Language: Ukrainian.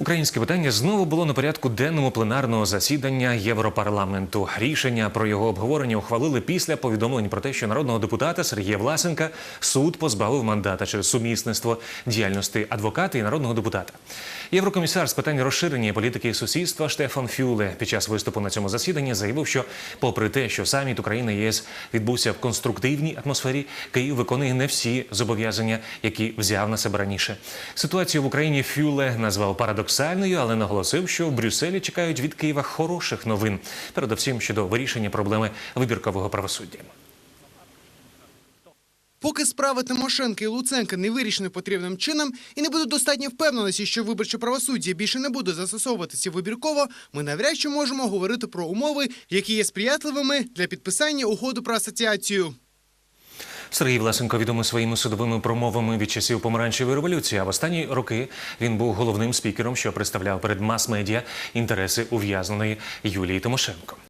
Українське питання знову було на порядку денному пленарного засідання Європарламенту. Рішення про його обговорення ухвалили після повідомлень про те, що народного депутата Сергія Власенка суд позбавив мандата через сумісництво діяльності адвоката і народного депутата. Єврокомісар з питань розширення політики сусідства Штефан Фюле під час виступу на цьому засіданні заявив, що, попри те, що саміт України ЄС відбувся в конструктивній атмосфері, Київ виконує не всі зобов'язання, які взяв на себе раніше. Ситуацію в Україні Фюле назвав парадоксальною, але наголосив, що в Брюсселі чекають від Києва хороших новин, передовсім щодо вирішення проблеми вибіркового правосуддя. Поки справи Тимошенка і Луценка не вирішені потрібним чином і не буде достатньо впевненості, що виборче правосуддя більше не буде застосовуватися вибірково, ми навряд чи можемо говорити про умови, які є сприятливими для підписання угоди про асоціацію. Сергій Власенко відомий своїми судовими промовами від часів помаранчевої революції. А в останні роки він був головним спікером, що представляв перед мас-медіа інтереси ув'язненої Юлії Тимошенко.